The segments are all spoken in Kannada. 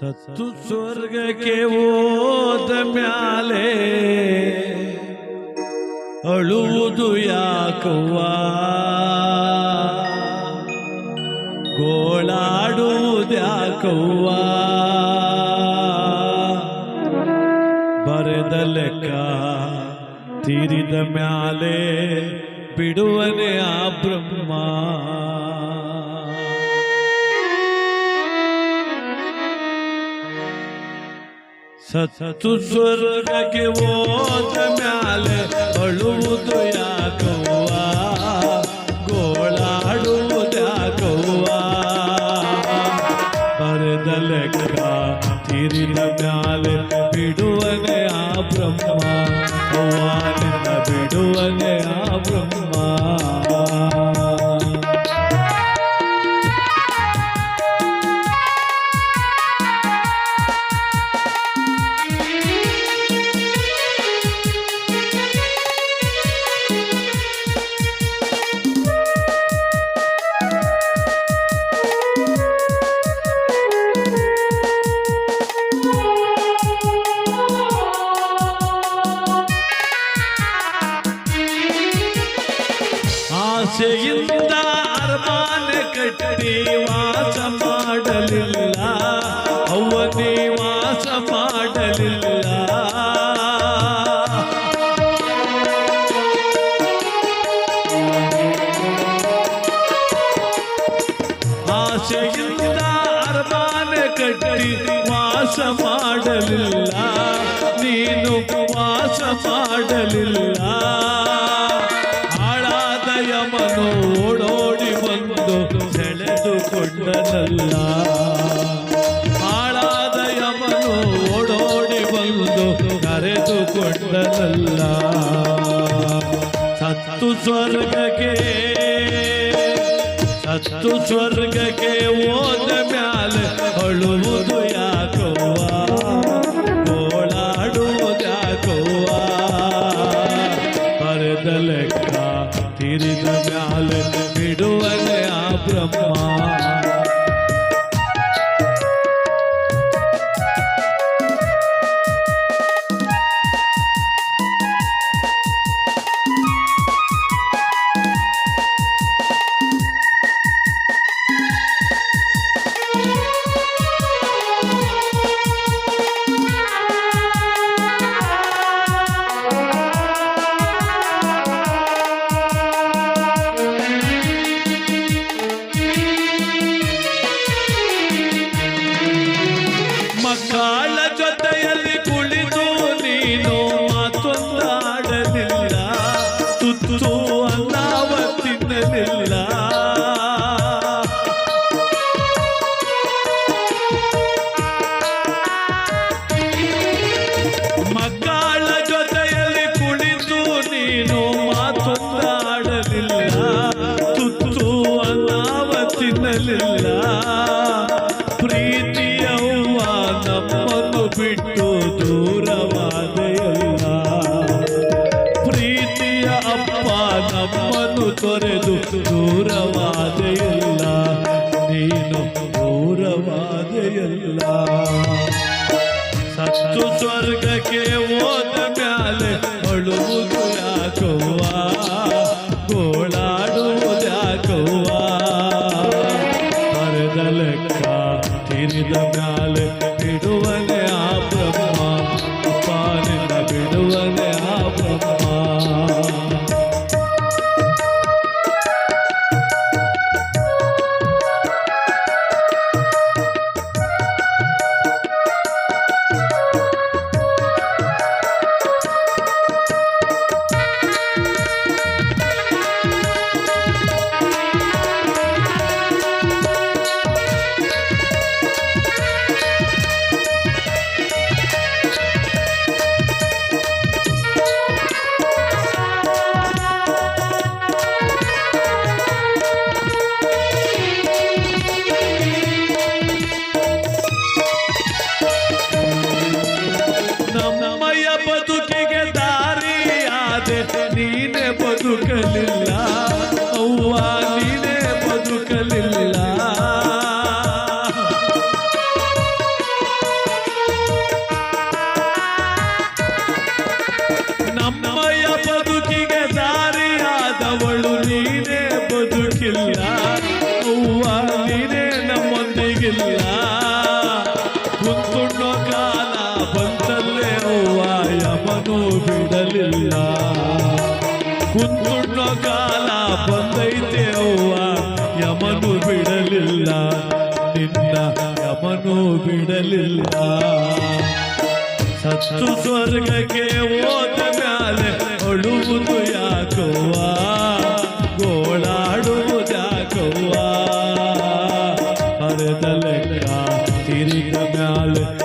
ಸತ್ತು ಸ್ವರ್ಗಕ್ಕೆ ಓದ ಮ್ಯಾಲೆ ಅಳುವುದು ಯಾಕವ್ವ? ಗೋಳಾಡುವುದು ಯಾಕವ್ವ? ಬರೆದ ಲೆಕ್ಕ ತೀರಿದ ಮ್ಯಾಲೆ ಬಿಡುವನೆ ಆ ಬ್ರಹ್ಮ? ಸತ್ತು ಸ್ವರ್ಗಕ್ಕೆ ಹೋದ ಮ್ಯಾಲೆ ಅಳುವುದು ಯಾಕವ್ವ ಗೋಳಾಡುವುದು ಯಾಕವ್ವ ಬರೆದ ಲೆಕ್ಕ ತಿರಿದ ಮ್ಯಾಲೆ ಬಿಡುವನೆ ಆ ಬ್ರಹ್ಮ ಅವ್ವಾನಿಂದ ಬಿಡುವನೆ ಆ ಬ್ರಹ್ಮ ಆಸೆಯಿಂದ ಅರಮಾನ ಕಟ್ಟಿ ವಾಸ ಮಾಡಲಿಲ್ಲ. ಅವನೇ ವಾಸ ಮಾಡಲಿಲ್ಲ. ಆಸೆಯಿಂದ ಅರಮಾನ ಕಟ್ಟಿ ವಾಸ ಮಾಡಲಿಲ್ಲ. ನೀನು ವಾಸ ಮಾಡಲಿಲ್ಲ. ಕರೆದುಕೊಂಡನಲ್ಲ ಸತ್ತು ಸ್ವರ್ಗಕ್ಕೆ ಸತ್ತು ಸ್ವರ್ಗಕ್ಕೆ ಓದ ಮ್ಯಾಲೆ ಅಳುವುದು ಯಾಕವ್ವ যত ಬಿಟ್ಟು ತುಂಡು ಕಾಲ ಬಂತಲ್ಲೇ ಹೂವ ಯಮನು ಬಿಡಲಿಲ್ಲ ಕುಂದುಣ್ಣೋ ಕಾಲ ಬಂದೈತೆ ಹೂವ ಯಮನು ಬಿಡಲಿಲ್ಲ ನಿನ್ನ ಯಮನು ಬಿಡಲಿಲ್ಲ ಸತ್ತು ಸ್ವರ್ಗಕ್ಕೆ ಹೋದ ಮ್ಯಾಲೆ ಅಳುವುದು ಯಾಕೋವಾ लाल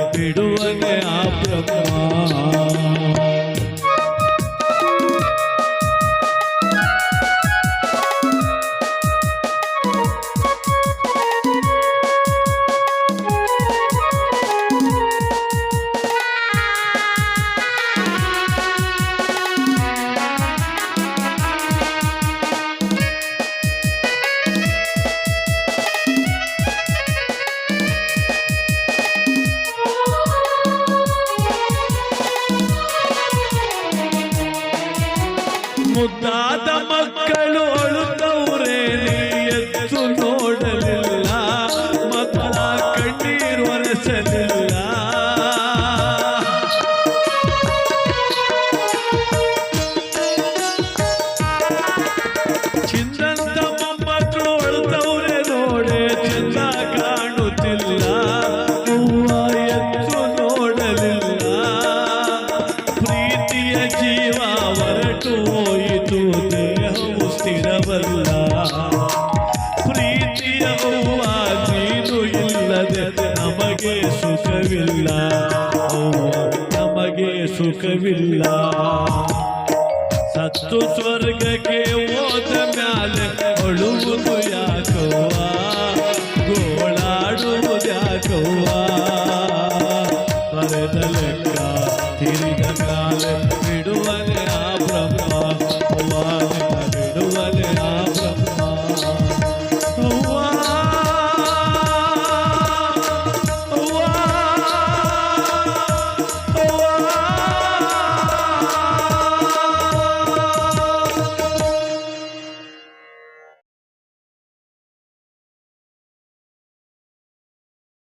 ಸುಖವಿಲ್ಲ. ನಮಗೆ ಸುಖವಿಲ್ಲ. ಸತ್ತು ಸ್ವರ್ಗಕ್ಕೆ ಹೋದ ಮ್ಯಾಲೆ ಅಳುವುದು ಯಾಕವ್ವ? ಗೋಳಾಡುವುದು ಯಾಕವ್ವ? ಮರೆದ ಲೆಕ್ಕ